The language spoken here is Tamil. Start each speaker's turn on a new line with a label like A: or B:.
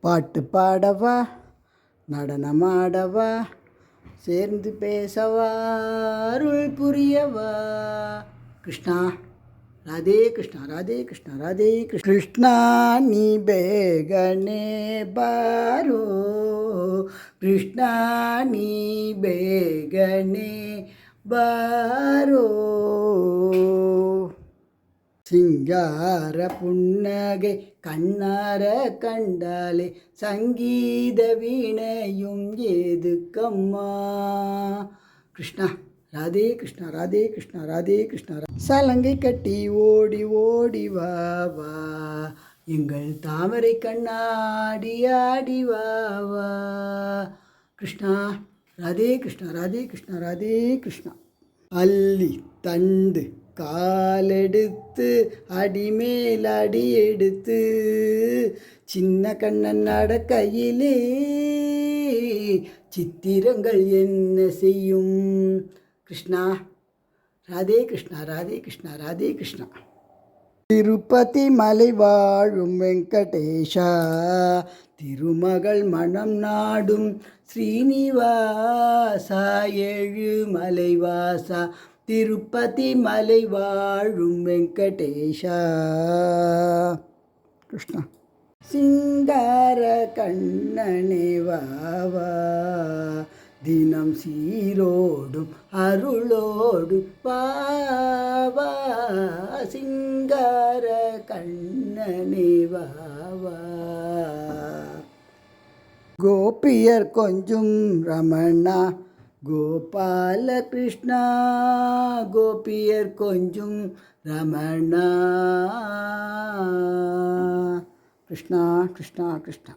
A: பாட்டு பாடவா நடனமாடவா சேர்ந்து பேசவா அருள் புரியவா. கிருஷ்ணா ராதே கிருஷ்ணா ராதே கிருஷ்ணா ராதே கிருஷ்ண. கிருஷ்ணா நீ பேகனே பாரோ. கிருஷ்ணா நீ பேகனே பாரோ. சிங்கார புன்னகை கண்ணார கண்டாலே சங்கீத வீணையும் ஏதுக்கம்மா. கிருஷ்ணா ராதே கிருஷ்ணா ராதே கிருஷ்ணா ராதே கிருஷ்ணா சலங்கை கட்டி ஓடி ஓடி வா வா. எங்கள் தாமரை கண்ணாடி ஆடி வா வா. கிருஷ்ணா ராதே கிருஷ்ணா ராதே கிருஷ்ணா ராதே கிருஷ்ணா. அள்ளி தண்டு காலெடுத்து அடிமேல் அடி எடுத்து சின்ன கண்ணன் நடக்கையிலே சித்திரங்கள் என்ன செய்யும்? கிருஷ்ணா ராதே கிருஷ்ணா ராதே கிருஷ்ணா ராதே கிருஷ்ணா. திருப்பதி மலை வாழும் வெங்கடேஷா திருமகள் மனம் நாடும் ஸ்ரீனிவாசா ஏழு மலைவாசா திருப்பதி மலை வாழும் வெங்கடேஷா. கிருஷ்ணா. சிங்கார கண்ணனே வாவா தினம் சீரோடும் அருளோடு பாவா சிங்கார கண்ணனே வாவா கோபியர் கொஞ்சம் ரமணா. கோபால கிருஷ்ணா கோபியர் கொஞ்சும் ரமணா. கிருஷ்ணா கிருஷ்ணா கிருஷ்ணா.